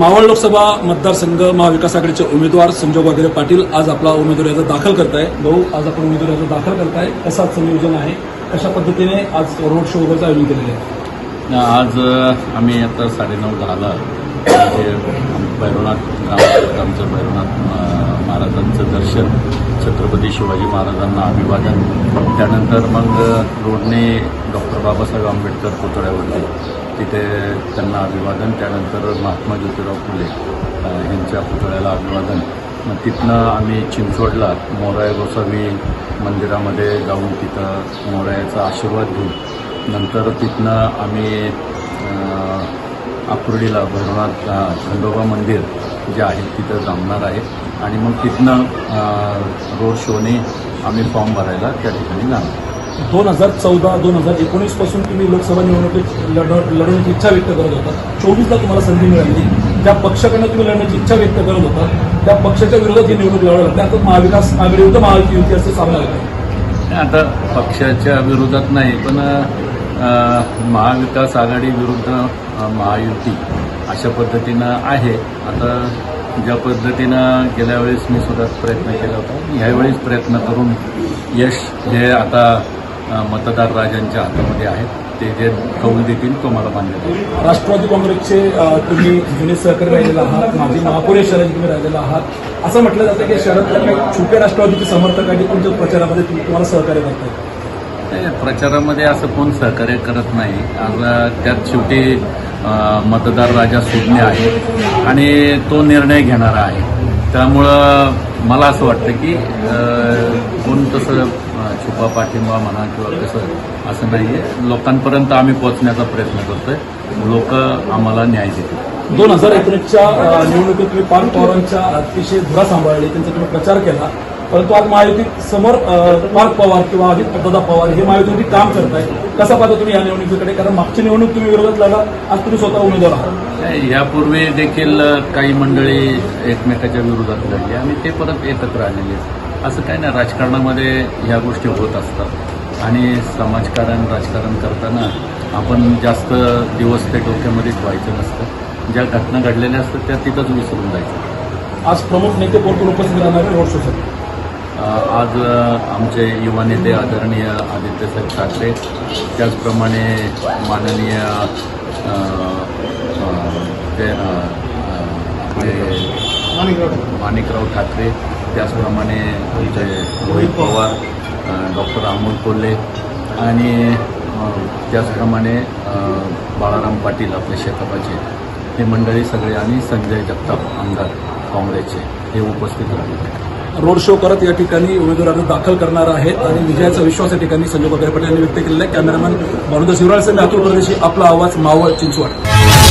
मावळ लोकसभा मतदारसंघ महाविकास आघाडीचे उमेदवार संजय वगैरे पाटील आज आपला उमेदवारी अर्ज दाखल करताय. भाऊ आज आपण उमेदवारी अर्ज दाखल करताय. कसा संयोजन आहे? कशा पद्धतीने आज रोड शो वगैरेचं आयोजन केलेलं आहे? आज आम्ही आता साडेनऊ दहाला भैरवनाथ ग्रामपंचायत आमचं भैरवनाथ महाराजांचं दर्शन छत्रपती शिवाजी महाराजांना अभिवादन. त्यानंतर मग रोडने डॉक्टर बाबासाहेब आंबेडकर पुतळ्यावरती. तिथे त्यांना अभिवादन त्यानंतर महात्मा ज्योतिराव फुले यांच्या पुतळ्याला अभिवादन. मग तिथनं आम्ही चिंचवडला मोराया गोसावी मंदिरामध्ये जाऊन तिथं मोरायाचा आशीर्वाद घेऊन नंतर तिथनं आम्ही आकुर्डीला भैरवनाथ खंडोबा मंदिर जे आहे तिथं जमणार आहे. आणि मग तिथनं रोड शोने आम्ही फॉर्म भरायला त्या ठिकाणी जाणार. दोन हजार चौदा दोन हजार एकोणीसपासून तुम्ही लोकसभा निवडणुकीत लढ लढवण्याची इच्छा व्यक्त करत होता. चोवीसला तुम्हाला संधी मिळाली. त्या पक्षाकडनं तुम्ही लढण्याची इच्छा व्यक्त करत होता त्या पक्षाच्या विरोधात ही निवडणूक लढवली. लागली महाविकास आघाडी विरुद्ध महायुती असं सामना आहे आता पक्षाच्या विरोधात नाही पण महाविकास आघाडी विरुद्ध महायुती अशा पद्धतीनं आहे. आता ज्या पद्धतीनं गेल्या वेळेस मी सुद्धा प्रयत्न केला होता ह्यावेळेस प्रयत्न करून यश हे आता मतदार राजांच्या हातामध्ये आहेत. ते जे कौल देतील तो मला मान्य आहे राष्ट्रवादी काँग्रेसचे तुम्ही जुने सहकारी राहिलेला आहात माजी महापौर शहराचे तुम्ही राहिलेला आहात. असं म्हटलं जातं की शहरातल्या काही छोट्या राष्ट्रवादीचे समर्थक आहे तुमच्या प्रचारामध्ये तुम- तुम्हाला सहकार्य करतात नाही, प्रचारामध्ये असं कोण सहकार्य करत नाही. आज त्यात शेवटी मतदार राजा सुज्ञ आहे आणि तो निर्णय घेणारा आहे. त्यामुळं मला असं वाटतं की कोण तसं छुपा पाठिंबा म्हणा किंवा कसं असं नाही आहे लोकांपर्यंत आम्ही पोहोचण्याचा प्रयत्न करतोय. लोक आम्हाला न्याय देतील. दोन हजार एकोणीसच्या निवडणुकीत तुम्ही पार्थ पवारांच्या अतिशय धुरा सांभाळली त्यांचा तुम्ही प्रचार केला. परंतु आज महायुतीत समोर अ, पार्थ पवार किंवा अजित दादा पवार हे महायुतीमध्ये काम करताय कसा पाहता तुम्ही या निवडणुकीकडे? कारण मागची निवडणूक तुम्ही विरोधात लढा आज तुम्ही स्वतः उमेदवार आहात. यापूर्वी देखील काही मंडळी एकमेकाच्या विरोधात लढली आणि ते परत एकत्र आलेले आहेत. असं काही नाही राजकारणामध्ये ह्या गोष्टी होत असतात. आणि समाजकारण राजकारण करताना आपण जास्त दिवस ते डोक्यामध्ये ठेवायचं नसतं. ज्या घटना घडलेल्या असतात त्या तिथंच विसरून जायचं. आज प्रमुख नेते कोण कोण उपस्थित राहणार रोड शोसाठी आज आमचे युवा नेते आदरणीय आदित्यसाहेब ठाकरे त्याचप्रमाणे माननीय ते, माणिकराव ठाकरे त्याचप्रमाणे आमचे रोहित पवार डॉक्टर अमोल कोल्हे आणि त्याचप्रमाणे बाळाराम पाटील आपले शेतापाचे हे मंडळी सगळे आणि संजय जगताप आमदार काँग्रेसचे हे उपस्थित राहिले. रोड शो करत या ठिकाणी उमेदवारांना दाखल करणार आहेत आणि विजयाचा विश्वास या ठिकाणी संजय वगैरे पटेल यांनी व्यक्त केलेला आहे. कॅमेरामॅन भानुदास शिवराळ सिंग अतुल प्रदेशी आपला आवाज मावळ चिंचवड.